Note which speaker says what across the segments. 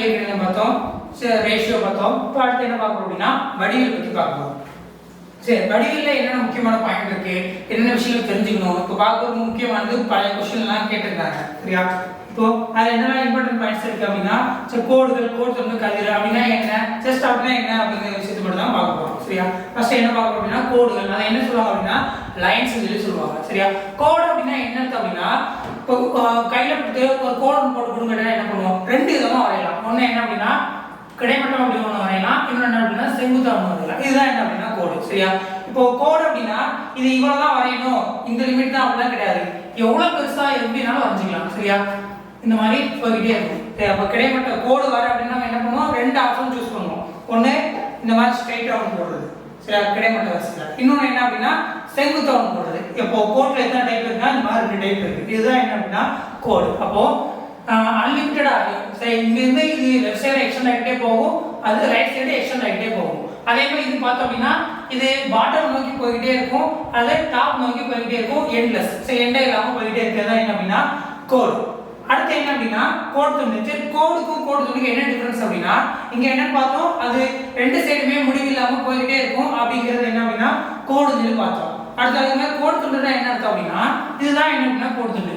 Speaker 1: இயற்கணிதம் பார்த்தோம். ரேஷியோ பார்த்தோம். இப்போ அடுத்து என்ன பார்க்கணும் அப்படின்னா வடிவில் பற்றி பார்க்கலாம் சரி வடிவில் என்னென்ன முக்கியமான பாயிண்ட் இருக்கு? என்னென்ன விஷயங்கள் தெரிஞ்சுக்கணும்? இப்போ பார்க்கறது முக்கியமானது பழைய கொஸ்டின் எல்லாம் கேட்டிருக்காங்க சரியா? இப்போ அது என்னென்ன இம்பார்ட்டன்ட் பாயிண்ட்ஸ் இருக்கு அப்படின்னா சரி கோடுகள் கோடு தொடர்ந்து கதிர் அப்படின்னா என்ன? ஜஸ்ட் அப்படின்னா என்ன? அப்படிங்கிற விஷயத்தை மட்டும் தான் பார்க்க போறோம். சரியா? ஃபர்ஸ்ட் என்ன பார்க்க அப்படின்னா கோடுகள். அதை என்ன சொல்லுவாங்க அப்படின்னா லைன்ஸ் சொல்லி சொல்லுவாங்க. சரியா? கோடு அப்படின்னா என்ன அப்படின்னா கையில் கொடுத்து ஒரு கோடு போட்டு கொடுங்கன்னா என்ன பண்ணுவோம்? ரெண்டு விதமாக வரையலாம். ஒன்று என்ன அப்படின்னா கிடைமட்டம் அப்படி ஒன்று வரையலாம். இன்னொன்று என்ன அப்படின்னா செங்குத்தா ஒன்று வரையலாம். இதுதான் என்ன அப்படின்னா கோடு. சரியா? இப்போ கோடு அப்படின்னா இது இவ்வளோ தான் வரையணும். இந்த லிமிட் தான் அப்படிலாம் கிடையாது. எவ்வளோ பெருசாக எப்படினாலும் வரைஞ்சிக்கலாம். சரியா? இந்த மாதிரி போய்கிட்டே இருக்கும். அப்போ கிடைமட்ட கோடு வர அப்படின்னா நம்ம என்ன பண்ணுவோம்? ரெண்டு ஆப்ஷன் சூஸ் பண்ணுவோம். ஒன்று இந்த மாதிரி ஸ்ட்ரைட்டா ஒன்று போடுறது. சரியா? கிடைமட்ட வரிசையில். இன்னொன்று என்ன அப்படின்னா செங்குத்தவன் போடுறது. இப்போ கோட்ல எத்தனை டைப் இருக்குன்னா இந்த மாதிரி ரெண்டு டைப் இருக்கு. இதுதான் என்ன அப்படின்னா கோடு அப்போ அன்லிமிட்டடா சரி இங்கிருந்து இது லெஃப்ட் சைடு எக்ஸ்டெண்ட் ஆகிட்டே போகும் அது ரைட் சைடு எக்ஸ்டெண்ட் ஆகிட்டே போகும். அதே மாதிரி இது பார்த்தோம் அப்படின்னா இது பாட்டம் நோக்கி போய்கிட்டே இருக்கும் அது டாப் நோக்கி போய்கிட்டே இருக்கும் எண்ட்லெஸ் சரி எண்டே இல்லாமல் போய்கிட்டே இருக்கிறது என்ன அப்படின்னா கோடு அடுத்து என்ன அப்படின்னா கோடு துணிச்சு கோடுக்கும் கோடு துணிக்கு என்ன டிஃபரன்ஸ் அப்படின்னா இங்க என்ன பார்த்தோம் அது ரெண்டு சைடுமே முடிவில்லாம போய்கிட்டே இருக்கும் அப்படிங்கிறது என்ன அப்படின்னா கோடு துணி பார்த்தோம். அடுத்து அதே மாதிரி கோடு துண்டுனா என்ன அர்த்தம் அப்படின்னா இதுதான் என்ன அப்படின்னா கோடு துண்டு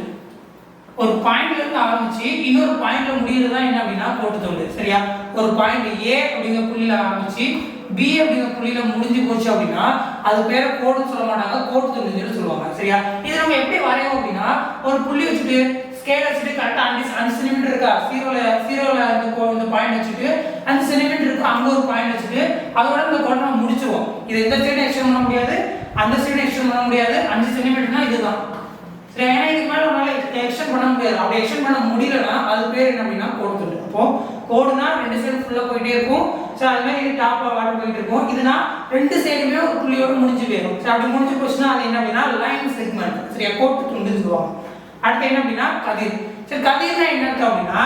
Speaker 1: ஒரு பாயிண்ட்ல இருந்து ஆரம்பிச்சு இன்னொரு பாயிண்ட்ல முடியறது தான் என்ன அப்படின்னா கோட்டு துண்டு சரியா? ஒரு பாயிண்ட் ஏ அப்படிங்கிற புள்ளியில ஆரம்பிச்சு பி அப்படிங்கிற புள்ளியில முடிஞ்சு போச்சு அப்படின்னா அது பேரை கோடுன்னு சொல்ல மாட்டாங்க கோட்டு துண்டுன்னு சொல்லுவாங்க. சரியா? இது நம்ம எப்படி வரையும் அப்படின்னா ஒரு புள்ளி வச்சுட்டு ஸ்கேல் வச்சுட்டு கரெக்டாக அஞ்சு அஞ்சு சென்டிமீட்டர் இருக்கா? சீரோல சீரோல இந்த இந்த பாயிண்ட் வச்சுட்டு அஞ்சு சென்டிமீட்டர் இருக்கு? அங்க ஒரு பாயிண்ட் வச்சுட்டு அதோட இந்த கோட்டை நம்ம முடிச்சிருவோம். இது எந்த சைடு எக்ஸ்டெண்ட் பண்ண முடியாது? அந்த சைடு எக்ஸ்டெண்ட் பண்ண முடியாது. அஞ்சு சென்டிமீட்டர்னா இதுதான். சரி ஏன்னா இதுக்கு மேலே நம்மளால எக்ஸ்டெண்ட் பண்ண முடியாது. அப்படி எக்ஸ்டெண்ட் பண்ண முடியலன்னா அது பேர் என்ன அப்படின்னா கோடு துண்டு அப்போ கோடுனா ரெண்டு சைடு ஃபுல்லாக போயிட்டே இருக்கும். சரி அது மாதிரி இது டாப்ல வாட்டர் போயிட்டு இருக்கும். இதுனா ரெண்டு சைடுமே ஒரு புள்ளியோடு முடிஞ்சு போயிடும் சரி அப்படி முடிஞ்சு போச்சுன்னா அது என்ன அப்படின்னா லைன் செக்மெண்ட் சரியா கோட்டு துண்டு சொல்லுவாங்க. அடுத்து என்ன அப்படின்னா கதிர். சரி கதிர்னா என்ன அப்படின்னா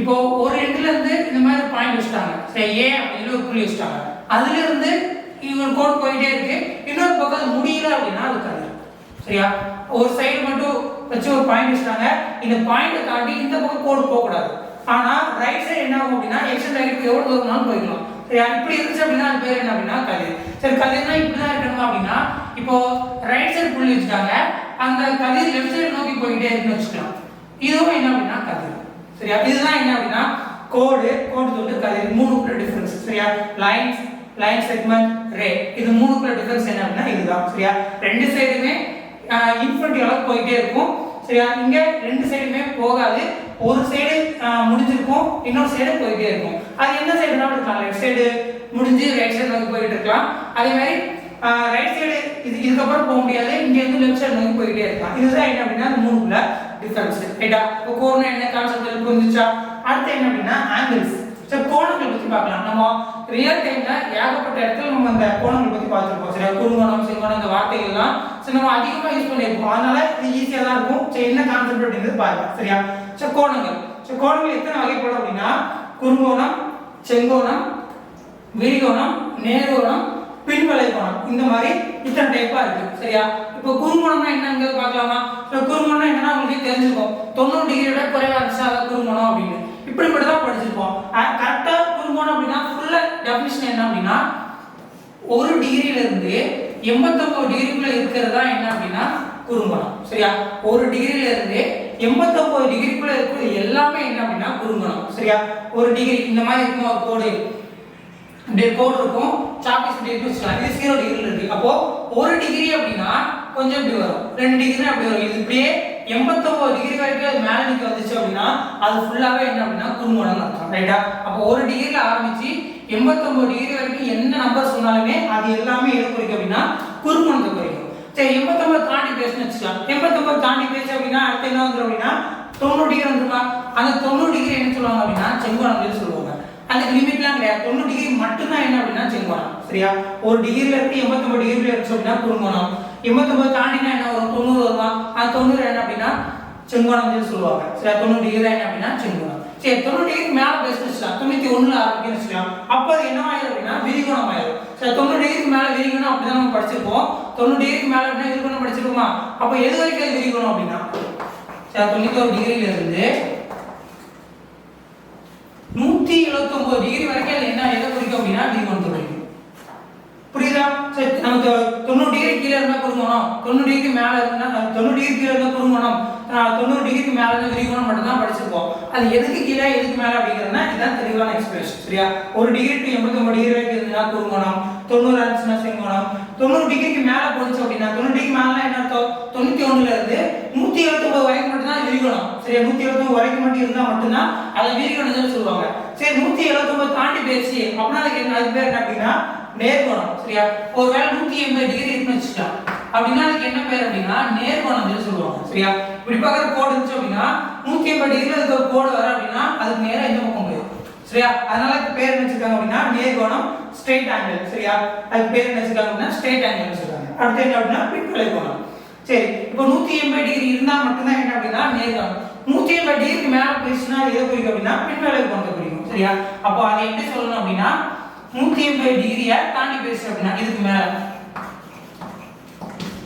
Speaker 1: இப்போ ஒரு எண்ட்ல இருந்து இந்த மாதிரி பாயிண்ட் வச்சுட்டாங்க. சரி ஏ அப்படின்னு ஒரு புள்ளி வச்சுட்டாங்க. அதுல இருந்து இவங்க கோட் போயிட்டே இருக்கு. இன்னொரு பக்கம் அது முடியல அப்படின்னா அது கதிர் சரியா? ஒரு சைடு மட்டும் வச்சு ஒரு பாயிண்ட் வச்சுட்டாங்க. இந்த பாயிண்ட் தாண்டி இந்த பக்கம் கோடு போகக்கூடாது ஆனால் ஆனா ரைட் சைடு என்ன ஆகும் அப்படின்னா எக்ஸ்டெண்ட் ரைட்டுக்கு எவ்வளோ தூரம்னாலும் போய்க்கலாம். சரியா? இப்படி இருந்துச்சு அப்படின்னா அது பேர் என்ன அப்படின்னா கதிர் சரி கதிர்னா இப்படிதான் இருக்கணுமா அப்படின்னா இப்போ ரைட் சைடு புள்ளி வச்சுட்டாங்க. அந்த கதிர் லெஃப்ட் சைடு நோக்கி போயிட்டே இருக்குன்னு வச்சுக்கலாம். இதுவும் என்ன அப்படின்னா கதிர் சரியா? இதுதான் என்ன அப்படின்னா கோடு கோடு தொட்டு கதிர் மூணுக்குள்ள டிஃபரன்ஸ் சரியா? லைன்ஸ் லைன் செக்மெண்ட் ரே இது மூணுக்குள்ள டிஃபரன்ஸ் என்ன அப்படின்னா இதுதான். சரியா? ரெண்டு சைடுமே இன்ஃபினிட்டி அளவுக்கு போயிட்டே இருக்கும். சரியா? இங்க ரெண்டு சைடுமே போகாது. ஒரு சைடு முடிஞ்சிருக்கும். இன்னொரு சைடு போயிட்டே இருக்கும். அது என்ன சைடுனா இருக்கலாம். லெஃப்ட் சைடு முடிஞ்சு ரைட் சைடு நோக்கி போயிட்டு இருக்கலாம். அதே மாதிரி ரைட் சைடு இது இதுக்கப்புறம் போக முடியாது. இங்க இருந்து லெஃப்ட் சைடு நோக்கி போயிட்டே இருக்கலாம். இதுதான் என்ன அப்படின்னா அந்த மூணுக்குள்ள டிஃபரன்ஸ் ரைட்டா இப்போ கோர்னா என்ன கான்செப்ட் புரிஞ்சுச்சா? அடுத்து என்ன அப்படின்னா ஆங்கிள்ஸ் சரி கோணங்கள் பத்தி பார்க்கலாம். நம்ம ரியல் டைம்ல ஏகப்பட்ட இடத்துல நம்ம அந்த கோணங்கள் பத்தி பார்த்துருப்போம். சரியா? குறுங்கோணம் செங்கோணம் இந்த வார்த்தைகள்லாம் சரி நம்ம அதிகமா யூஸ் பண்ணியிருப்போம். அதனால இது ஈஸியா தான் இருக்கும். சரி என்ன கான்செப்ட் அப்படிங்கிறது பாருங்க. சரியா? சரி கோணங்கள். சரி கோணங்கள் எத்தனை வகைப்படும் அப்படின்னா குறுங்கோணம் செங்கோணம் விரிகோணம் நேர்கோணம் பின்வளை கோணம். இந்த மாதிரி இத்தனை டைப்பா இருக்கு. சரியா? இப்போ குறுங்கோணம்னா என்னங்கிறது பார்க்கலாமா? இப்போ குறுங்கோணம் என்னன்னா உங்களுக்கு தெரிஞ்சுக்கும் தொண்ணூறு டிகிரியோட குறைவா இருந்துச்சு அதான் குறுங்கோணம் அப்படின்னு. இப்படி மட்டும் தான் படிச்சிருப்போம் கரெக்டாக குறுங்கோணம் அப்படின்னா ஃபுல்லாக டெஃபினிஷன் என்ன அப்படின்னா ஒரு டிகிரியிலேருந்து எண்பத்தொம்போ டிகிரிக்குள்ளே டிகிரிக்குள்ள இருக்கிறது தான் என்ன அப்படின்னா குறுங்கோணம் சரியா? ஒரு டிகிரியிலிருந்து எண்பத்தொம்பது டிகிரிக்குள்ளே டிகிரிக்குள்ள இருக்கிறது எல்லாமே என்ன அப்படின்னா குறுங்கோணம் சரியா? ஒரு டிகிரி இந்த மாதிரி இருக்கும் ஒரு கோடு இப்படி கோடு இருக்கும். சாப்பிஸ் இப்படி வச்சுக்கலாம் இது ஜீரோ டிகிரி இருக்கு. அப்போ ஒரு டிகிரி அப்படின்னா கொஞ்சம் இப்படி வரும். ரெண்டு டிகிரி அப்படி வரும். இது இப்படியே எண்பத்தொன்பது டிகிரி வரைக்கும் அது மேலே நிற்க வந்துச்சு அப்படின்னா அது ஃபுல்லாகவே என்ன அப்படின்னா குறுங்கோணம் அர்த்தம். ரைட்டா அப்போ ஒரு டிகிரியில் ஆரம்பிச்சு எண்பத்தொம்பது டிகிரி வரைக்கும் என்ன நம்பர் சொன்னாலுமே அது எல்லாமே எது குறிக்கும் அப்படின்னா குறுங்கோணத்தை குறிக்கும். சரி எண்பத்தொம்பது தாண்டி பேசுன்னு வச்சுக்கலாம். எண்பத்தொம்பது தாண்டி பேசு அப்படின்னா அடுத்து என்ன வந்துடும் அப்படின்னா தொண்ணூறு டிகிரி வந்துருமா? அந்த தொண்ணூறு டிகிரி என்ன சொல்லுவாங்க அப்படின்னா செங்கோணம் சொல்லுவாங்க. அதுக்கு லிமிட்லாம் கிடையாது. தொண்ணூறு டிகிரி மட்டும்தான் என்ன அப்படின்னா செங்கோணம். சரியா? ஒரு டிகிரில இருக்கு எண்பத்தொம்பது டிகிரில இருக்கு அப்படின்னா குறுங்கோணம் எண்பத்தொம்பது தாண்டினா என்ன வரும்? தொண்ணூறு வருமா? அந்த தொண்ணூறு என்ன அப்படின்னா செங்கோணம் சொல்லுவாங்க. சரி தொண்ணூறு டிகிரி என்ன அப்படின்னா செங்கோணம். சரி தொண்ணூறு டிகிரி மேல பேசி தொண்ணூத்தி ஒண்ணுல ஆரம்பிக்கணும் அப்போ அது என்ன ஆயிரும் அப்படின்னா விரிகோணம் ஆயிரும் சரி தொண்ணூறு டிகிரிக்கு மேல விரிகோணம் அப்படிதான் நம்ம படிச்சிருப்போம். தொண்ணூறு டிகிரிக்கு மேல அப்படின்னா விரிகோணம் படிச்சிருக்கோமா? அப்போ எது வரைக்கும் அது விரிகோணம் அப்படின்னா? சரி தொண்ணூத்தி ஒரு டிகிரில இருந்து நூத்தி எழுபத்தி ஒன்பது டிகிரி வரைக்கும் என்ன எதை குறிக்கும் அப்படின்னா விரிகோணத்தை குறிக்கும். புரியுதா? சரி நமக்கு தொண்ணூறு டிகிரி கீழே இருந்தா குறுங்கணும். தொண்ணூறு டிகிரி மேல இருந்தா தொண்ணூறு டிகிரி கீழே இருந்தா குறுங்கணும். தொண்ணூறு டிகிரிக்கு மேல இருந்து விரிகோணம் மட்டும் தான் படிச்சிருப்போம். அது எதுக்கு கீழே எதுக்கு மேல அப்படிங்கிறதுனா இதுதான் தெளிவான எக்ஸ்பிரஷன் சரியா? ஒரு டிகிரி டு எண்பத்தி ஒன்பது டிகிரி வரைக்கும் இருந்தா குறுங்கணும். தொண்ணூறு இருந்துச்சுன்னா செங்கோணம். தொண்ணூறு டிகிரிக்கு மேல போச்சு அப்படின்னா தொண்ணூறு டிகிரி மேல என்ன அர்த்தம்? தொண்ணூத்தி ஒண்ணுல இருந்து நூத்தி எழுபத்தி ஒன்பது வரைக்கும் மட்டும் தான் விரிகோணம் சரியா? நூத்தி எழுபத்தி ஒன்பது வரைக்கும் மட்டும் இருந்தா மட்டும்தான் அதை விரிகோணம் சொல்லுவாங்க. சரி நூத்தி எழுபத்தி ஒன்பது தாண்டி போயிடுச்சு. அப்படின்னா அதுக்கு என்ன அது பேர் என்ன அப்படின்னா நேர்கோணம் சரியா? ஒருவேளை நூத்தி எண்பது டிகிரி இருக்குன்னு வச்சுக்கலாம். அப்படின்னா அதுக்கு என்ன பேர் அப்படின்னா நேர்கோணம் சொல்லுவாங்க சரியா? இப்படி பார்க்குற கோடு இருந்துச்சு அப்படின்னா நூத்தி எண்பது டிகிரி அதுக்கு ஒரு கோடு வர அப்படின்னா அதுக்கு நேராக எந்த பக்கம் போயிடும் சரியா? அதனால அதுக்கு பேர் என்ன வச்சிருக்காங்க அப்படின்னா நேர்கோணம் ஸ்ட்ரெயிட் ஆங்கிள் சரியா? அதுக்கு பேர் என்ன வச்சிருக்காங்க அப்படின்னா ஸ்ட்ரெயிட் ஆங்கிள் சொல்றாங்க. அடுத்து என்ன அப்படின்னா பின்வலை கோணம். சரி இப்போ நூத்தி எண்பது டிகிரி இருந்தா மட்டும்தான் என்ன அப்படின்னா நேர்கோணம். நூத்தி எண்பது டிகிரிக்கு மேல போயிடுச்சுன்னா எதை குறிக்கும் அப்படின்னா பின்வலை கோணத்தை குறிக்கும் சரியா? அப்போ அதை எப்படி சொல்லணும் அப்படின்னா நூத்தி எண்பது டிகிரியை தாண்டி போயிடுச்சு அப்படின்னா இதுக்கு மேல.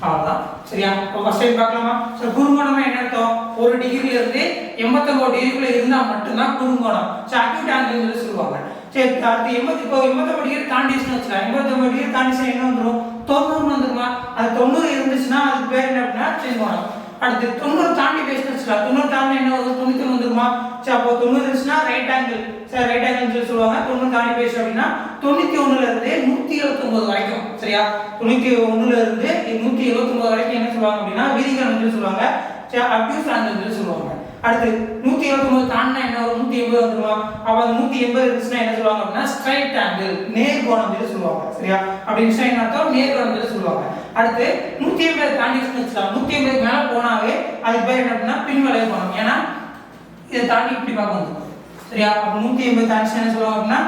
Speaker 1: அவ்வளவுதான். சரியா? இப்போ ஃபர்ஸ்ட் டைம் பார்க்கலாமா? ஸோ குறுங்கோணம் என்ன அர்த்தம்? ஒரு டிகிரில இருந்து எண்பத்தொம்போது டிகிரிக்குள்ள இருந்தா மட்டும்தான் குறுங்கோணம். ஸோ அக்யூட் ஆங்கிள் சொல்லுவாங்க. சரி அடுத்து எண்பத்தி இப்போ எண்பத்தொம்பது டிகிரி தாண்டிச்சுன்னு வச்சுக்கலாம் எண்பத்தொம்பது டிகிரி தாண்டிச்சுன்னா என்ன வந்துடும் தொண்ணூறுன்னு வந்துருமா? அது தொண்ணூறு இருந்துச்சுன்னா அதுக்கு பேர் என்ன அப்படின்னா செங்கோணம். அடுத்து தொண்ணூறு தாண்டி பேசுன்னு வச்சுக்கலாம் தொண்ணூறு தாண்டி என்ன வரும்? தொண்ணூத்தி வந்துருமா? சரி அப்போ தொண்ணூறு இருந்துச்சுன்னா right angle sir right angle சொல்லி சொல்லுவாங்க. தொண்ணூறு தாண்டி பேசணும் அப்படின்னா தொண்ணூத்தி ஒண்ணுல இருந்து நூத்தி எழுபத்தி வரைக்கும் சரியா? தொண்ணூத்தி ஒண்ணுல இருந்து நூத்தி எழுபத்தி வரைக்கும் என்ன சொல்லுவாங்க அப்படின்னா விதிகள் வந்து சொல்லுவாங்க. சரி ஆங்கிள் சொல்லி சொல்லுவாங்க. அடுத்து நூத்தி எழுபத்தி ஒன்பது தாண்டினா என்ன வரும்? நூத்தி எண்பது வந்துருமா? அப்ப அந்த நூத்தி எண்பது இருந்துச்சுன்னா என்ன சொல்லுவாங்க அப்படின்னா ஸ்ட்ரைட் ஆங்கிள் நேர்கோணம் சொல்லி சொல்லுவாங்க சரியா? அப்படி இருந்துச்சுன்னா என்ன அர்த்தம்? நேர்கோணம் சொல்லி சொல்லுவாங்க. அடுத்து நூத்தி எண்பது தாண்டி வச்சுக்கலாம் நூத்தி எண்பதுக்கு மேல போனாவே அதுக்கு பேர் என்ன அப்படின்னா பின்வலை போனோம் ஏன்னா இதை தாண்டி இப்படி பார்க்க சரியா? அப்போ நூற்றி எண்பது தாண்டி என்ன சொல்லுவாங்க அப்படின்னா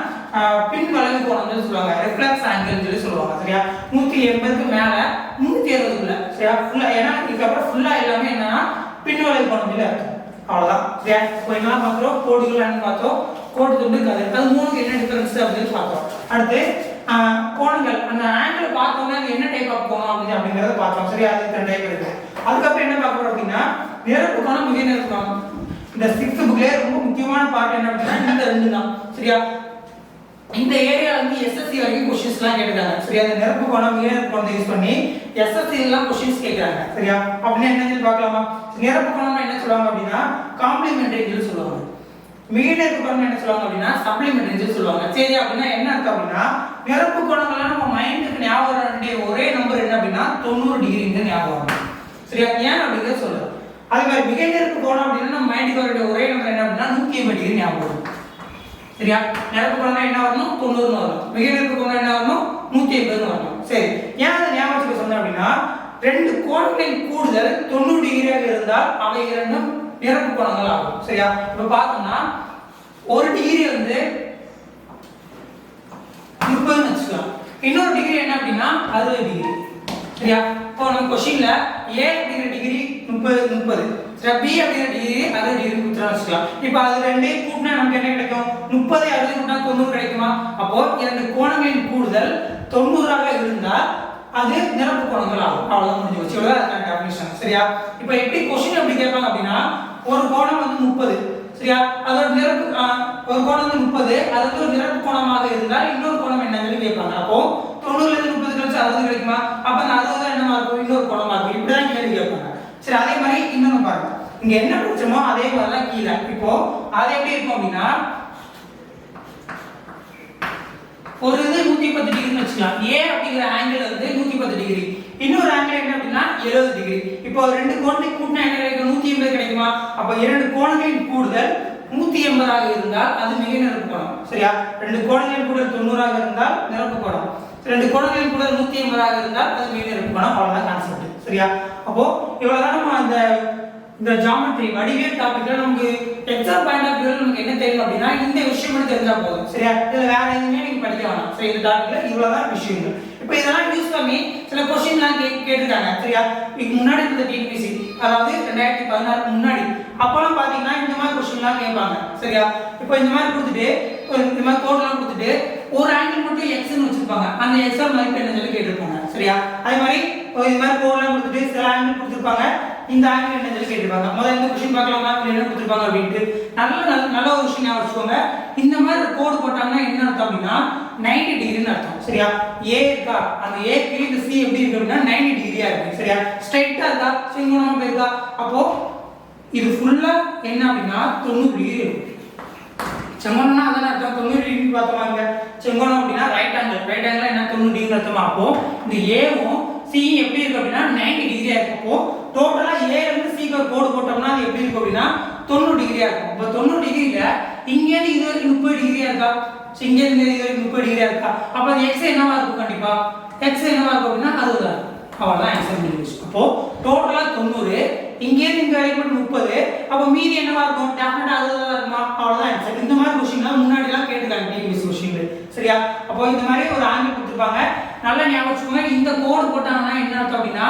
Speaker 1: பின் வளைவு கோணம்னு சொல்லி சொல்லுவாங்க. ரிஃப்ளெக்ஸ் ஆங்கிள்னு சொல்லி சொல்லுவாங்க. சரியா? நூற்றி எண்பதுக்கு மேலே நூத்தி அறுபதுக்குள்ள. சரியா? ஃபுல்லாக ஏன்னா இதுக்கப்புறம் ஃபுல்லாக எல்லாமே என்னன்னா பின் வளைவு கோணம் இல்லை. அவ்வளோதான் சரியா? இப்போ என்ன பார்க்குறோம்? கோடுகளான்னு பார்த்தோம். கோடு துண்டு கதை அது மூணுக்கு என்ன டிஃபரன்ஸ் அப்படின்னு பார்த்தோம். அடுத்து கோணங்கள். அந்த ஆங்கிள் பார்த்தோம்னா என்ன டைப் ஆஃப் கோணம் அப்படின்னு அப்படிங்கிறத பார்த்தோம். சரியா? அது ரெண்டு டைப் இருக்கு. அதுக்கப்புறம் என்ன பார்க்குறோம் அப்படின்னா நிரப்பு கோணம் மிக நிரப்பு கோணம். இந்த சிக்ஸ்த் புக்லயே ரொம்ப முக்கியமான பார்ட் என்ன அப்படின்னா இந்த ரெண்டு தான். சரியா? இந்த ஏரியால வந்து எஸ்எஸ்சி வரைக்கும் கொஸ்டின்ஸ்லாம் கேட்டுருக்காங்க சரியா? அந்த நிரப்பு கோணம் ஏன் நிரப்பு கோணத்தை யூஸ் பண்ணி எஸ்எஸ்சி எல்லாம் கொஸ்டின்ஸ் கேட்கறாங்க சரியா? அப்படின்னா என்னன்னு பார்க்கலாமா? நிரப்பு கோணம்னா என்ன சொல்லுவாங்க அப்படின்னா காம்ப்ளிமெண்டரி சொல்லுவாங்க. மிக நிரப்பு என்ன சொல்லுவாங்க அப்படின்னா சப்ளிமெண்டரி சொல்லுவாங்க. சரி அப்படின்னா என்ன அர்த்தம் அப்படின்னா நிரப்பு கோணங்கள்லாம் நம்ம மைண்டுக்கு ஞாபகம் வேண்டிய ஒரே நம்பர் என்ன அப்படின்னா தொண்ணூறு டிகிரின்னு ஞாபகம் சரியா? ஏன் அப்படிங்கிறத சொல்றேன் அதே மாதிரி மிக போனோம் அப்படின்னா நம்ம மைண்டுக்கு ஒரே நம்பர் என்ன அப்படின்னா நூத்தி ஐம்பது டிகிரி ஞாபகம் வரும். சரியா? நிரப்பு போனா என்ன வரணும்? தொண்ணூறுன்னு வரணும். மிக நிரப்பு என்ன வரணும்? நூத்தி எண்பதுன்னு வரணும். சரி. ஏன் அதை ஞாபகம் சொன்னேன் அப்படின்னா ரெண்டு கோணங்களின் கூடுதல் தொண்ணூறு டிகிரியாக இருந்தால் அவை இரண்டும் நிரப்பு கோணங்கள் ஆகும். சரியா? இப்ப பார்த்தோம்னா ஒரு டிகிரி வந்து முப்பதுன்னு வச்சுக்கலாம். இன்னொரு டிகிரி என்ன அப்படின்னா அறுபது டிகிரி சரியா? இப்போ நம்ம கொஸ்டின்ல ஏ அப்படிங்கிற டிகிரி முப்பது முப்பது. சரி பி அப்படிங்கிற டிகிரி அதை டிகிரி கொடுத்துட்டு வச்சுக்கலாம் இப்போ அது ரெண்டையும் கூட்டினா நமக்கு என்ன கிடைக்கும்? முப்பது அறுபது கூட்டினா தொண்ணூறு கிடைக்குமா? அப்போ இரண்டு கோணங்களின் கூடுதல் தொண்ணூறாக இருந்தால் அது நிரப்பு கோணங்கள் ஆகும். அவ்வளவுதான் முடிஞ்சு வச்சு இவ்வளவுதான் டெஃபினிஷன் சரியா? இப்போ எப்படி கொஸ்டின் எப்படி கேட்பாங்க அப்படின்னா ஒரு கோணம் வந்து முப்பது. சரியா? அதோட நிரப்பு ஒரு கோணம் வந்து முப்பது. அது ஒரு நிரப்பு கோணமாக இருந்தால் இன்னொரு கோணம் என்னன்னு கேட்பாங்க. அப்போ தொண்ணூறுல இருந்து முப்பது கழிச்சு அறுபது கிடைக்குமா? அப்ப அந்த அறுபது தான் என்னமா இருக்கும் இன்னொரு குணமா இருக்கும் இப்படிதான் கேள்வி கேட்பாங்க சரி அதே மாதிரி இன்னொன்னு பாருங்க. இங்க என்ன பிடிச்சமோ அதே மாதிரி கீழே. இப்போ அது எப்படி இருக்கும் அப்படின்னா ஒரு இது நூத்தி பத்து டிகிரின்னு வச்சுக்கலாம். ஏ அப்படிங்கிற ஆங்கிள் வந்து நூத்தி பத்து டிகிரி இன்னொரு ஆங்கிள் என்ன அப்படின்னா எழுபது டிகிரி இப்போ ரெண்டு கோணத்தை கூட்டினா என்ன கிடைக்கும்? நூத்தி எண்பது கிடைக்குமா? அப்ப இரண்டு கோணங்களின் கூடுதல் நூத்தி எண்பதாக இருந்தால் அது மிக நிரப்பு கோணம் சரியா? ரெண்டு கோணங்களின் கூடுதல் தொண்ணூறாக இருந்தால் நிரப்பு கோணம் ரெண்டு கோணங்களின் கூட நூத்தி ஐம்பதாக இருந்தால் அது மிக நிரப்பு கோணம் அவ்வளவுதான் கான்செப்ட் சரியா? அப்போ இவ்வளவுதான் நம்ம அந்த இந்த ஜாமெட்ரி வடிவியல் டாபிக்ல நமக்கு எக்ஸாம் பாயிண்ட் ஆஃப் வியூல நமக்கு என்ன தெரியும் அப்படின்னா இந்த விஷயம் மட்டும் தெரிஞ்சா போதும். சரியா? இதுல வேற எதுவுமே நீங்க படிக்க வேணாம். சரி இந்த டாபிக்ல இவ்வளவுதான் விஷயங்கள். இப்போ இதெல்லாம் யூஸ் பண்ணி சில கொஸ்டின்லாம் கே கேட்டிருக்காங்க. சரியா? இதுக்கு முன்னாடி இருந்த டிபிசி அதாவது ரெண்டாயிரத்தி பதினாறுக்கு முன்னாடி. அப்போலாம் பாத்தீங்கன்னா இந்த மாதிரி கொஸ்டின்லாம் கேட்பாங்க. சரியா? இப்போ இந்த மாதிரி கொடுத்துட்டு இந்த மாதிரி கோட்லாம் கொடுத்துட்டு ஒரு ஆங்கிள் மட்டும் எக்ஸ்னு வச்சிருப்பாங்க. அந்த எக்ஸாம் மதிப்பு என்ன சொல்லி கேட்டிருப்பாங்க. சரியா? அதே மாதிரி இது மாதிரி கோட்லாம் கொடுத்துட்டு சில ஆங்கிள் கொடுத்துருப்பாங்க. இந்த ஆங்கிள் என்ன சொல்லி கேட்டிருப்பாங்க. முதல்ல இந்த கொஸ்டின் பார்க்கலாமா இல்லை என்ன கொடுத்துருப்பாங்க அப்படின்ட்டு. நல்ல நல்ல நல்ல ஒரு விஷயம் ஞாபகம் வச்சுக்கோங்க. இந்த மாதிரி கோடு போட்டாங்கன்னா என்ன அர்த்தம் அப்படின்னா 90 டிகிரின்னு அர்த்தம். சரியா? ஏ இருக்கா? அந்த ஏக்கு இந்த சி எப்படி இருக்கு அப்படின்னா 90 டிகிரியா இருக்கு. சரியா? ஸ்ட்ரைட்டா இருக்கா? செங்குணமா போயிருக்கா? அப்போ இது ஃபுல்லா என்ன அப்படின்னா தொண்ணூறு டிகிரி இருக்கும் செங்கோணம்னா அதான் அர்த்தம்? தொண்ணூறு டிகிரி பார்த்தோமாங்க செங்கோணம் அப்படின்னா ரைட் ஆங்கிள் ரைட் ஆங்கிள் என்ன? தொண்ணூறு டிகிரி அர்த்தமா? அப்போ இந்த ஏவும் சி எப்படி இருக்கு அப்படின்னா 90 டிகிரியா இருக்கும் அப்போ டோட்டலா ஏ இருந்து சிக்கு ஒரு கோடு போட்டோம்னா அது எப்படி இருக்கும் அப்படின்னா தொண்ணூறு டிகிரியா இருக்கும். இப்போ தொண்ணூறு டிகிரியில இங்க இருந்து இது வரைக்கும் முப்பது டிகிரியா இருக்கா? So, இங்க இருந்து இது வரைக்கும் முப்பது டிகிரியா இருக்கா? அப்ப அது எக்ஸ் என்னவா இருக்கும் கண்டிப்பா? எக்ஸ் என்னவா இருக்கும் அப்படின்னா அதுதான் அவ்வளவுதான் எக்ஸ் அப்போ டோட்டலா தொண்ணூறு இங்கே இருந்து இங்க வரைக்கும் முப்பது. அப்போ மீதி என்னவா இருக்கும் டெஃபினட்டா அதுதான் இருக்குமா அவ்வளவுதான் ஆன்சர் இந்த மாதிரி கொஸ்டின்லாம் முன்னாடி எல்லாம் கேட்டுருக்காங்க டிஎன்பிஎஸ்சி கொஸ்டின் சரியா? அப்போ இந்த மாதிரி ஒரு ஆங்கிள் கொடுத்துருப்பாங்க. நல்லா ஞாபகம் வச்சுக்கோங்க. இந்த கோடு போட்டாங்கன்னா என்ன அர்த்தம் அப்படின்னா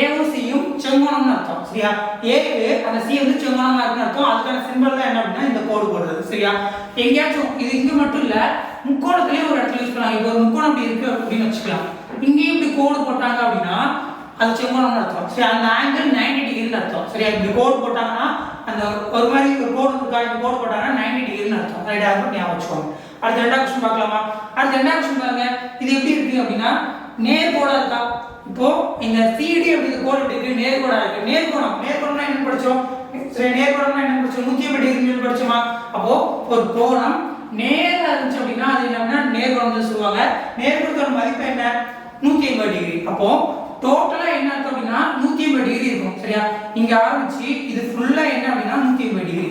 Speaker 1: ஏவும் சியும் செங்கோணம்னு அர்த்தம். சரியா? ஏக்கு அந்த சி வந்து செங்கோணமா இருக்குன்னு அர்த்தம். அதுக்கான சிம்பிள் தான் என்ன அப்படின்னா இந்த கோடு போடுறது. சரியா? எங்கேயாச்சும் இது இங்க மட்டும் இல்ல முக்கோணத்திலேயே ஒரு இடத்துல யூஸ் பண்ணலாம். இப்போ ஒரு முக்கோணம் இப்படி இருக்கு அப்படின்னு வச்சுக்கலாம். இங்கேயும் இப்படி கோடு போட்டாங்க அப்படின்னா அது செங்கோணம்னு அர்த்தம். சரி அந்த ஆங்கிள் 90 டிகிரின்னு அர்த்தம். சரியா இப்படி கோடு போட்டாங்கன்னா அந்த ஒரு மாதிரி ஒரு கோடு இருக்கா கோடு போட்டாங்கன்னா 90 டிகிரின்னு அர்த்தம். ரைட் அது ஞாபகம் வச்சுக்கோங்க. அடுத்த ரெண்டாவது கொஸ்டின் பார்க்கலாமா? அடுத்த ரெண்டாவது கொஸ்டின் பாருங்க. இது எப்படி இருக்கு அப்படின்னா நேர்கோடா இருக்கா? இப்போ இந்த சிடி அப்படி கோடு எப்படி இருக்கு. நேர்கோடா இருக்கு. நேர்கோணம் நேர்கோணம்னா என்ன படிச்சோம்? சரி நேர்கோணம்னா என்ன படிச்சோம்? நூத்தி எண்பது டிகிரி படிச்சோமா? அப்போ ஒரு கோணம் நேரா இருந்துச்சு அப்படின்னா அது என்னன்னா நேர்கோணம் சொல்லுவாங்க. நேர்கோணத்தோட மதிப்பு என்ன? நூத்தி எண்பது டிகிரி அப்போ டோட்டலா என்ன அர்த்தம் அப்படின்னா நூத்தி ஐம்பது டிகிரி இருக்கும் சரியா? இங்க ஆரம்பிச்சு இது ஃபுல்லா என்ன அப்படின்னா நூத்தி ஐம்பது டிகிரி